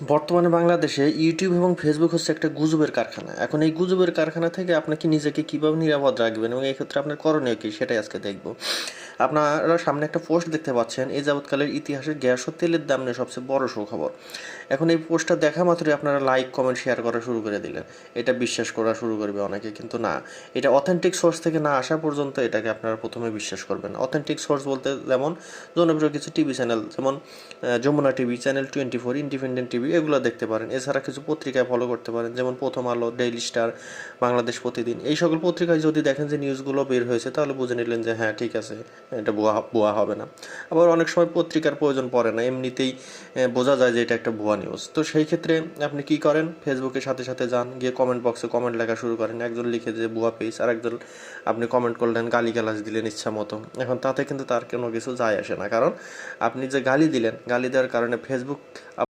বর্তমানে বাংলাদেশে ইউটিউব এবং ফেসবুক হচ্ছে একটা গুজবের কারখানা। এখন এই গুজবের কারখানা থেকে আপনাকে নিজেকে কীভাবে নিরাপদ রাখবেন এবং এই ক্ষেত্রে আপনার করণীয় কী সেটাই আজকে দেখব। আপনারা সামনে একটা পোস্ট দেখতে পাচ্ছেন, এই যাবৎকালের ইতিহাসের গ্যাস ও তেলের দাম নিয়ে সবচেয়ে বড় সুখবর। এখন এই পোস্টটা দেখা মাত্রই আপনারা লাইক কমেন্ট শেয়ার করা শুরু করে দিলেন। এটা বিশ্বাস করা শুরু করবে অনেকে, কিন্তু না। এটা অথেন্টিক সোর্স থেকে না আসা পর্যন্ত এটাকে আপনারা প্রথমে বিশ্বাস করবেন। অথেন্টিক সোর্স বলতে যেমন জনপ্রিয় কিছু টিভি চ্যানেল যেমন Jamuna TV channel twenty four independent TV এগুলো দেখতে পারেন। এছাড়া কিছু পত্রিকায় ফলো করতে পারেন, যেমন প্রথম আলো ডেইলি স্টার বাংলাদেশ প্রতিদিন। এই সকল পত্রিকায় যদি দেখেন যে নিউজগুলো বের হয়েছে, তাহলে বুঝে নিলেন যে হ্যাঁ ঠিক আছে। এটা ভুয়া ভুয়া হবে না। আবার অনেক সময় পত্রিকার প্রয়োজন পড়ে না, এমনিতেই বোঝা যায় যে এটা একটা ভুয়া নিউজ তো সেই ক্ষেত্রে আপনি কি করেন? ফেসবুকের সাথে সাথে যান, গিয়ে কমেন্ট বক্সে কমেন্ট লেখা শুরু করেন। একজন লিখে যে ভুয়া পেজ আর একজন আপনি কমেন্ট করলেন গালি গালাজ দিলেন ইচ্ছা মতো। এখন তাতে কিন্তু তার কোনো কিছু যায় আসে না। কারণ আপনি যে গালি দিলেন, গালি দেওয়ার কারণে ফেসবুক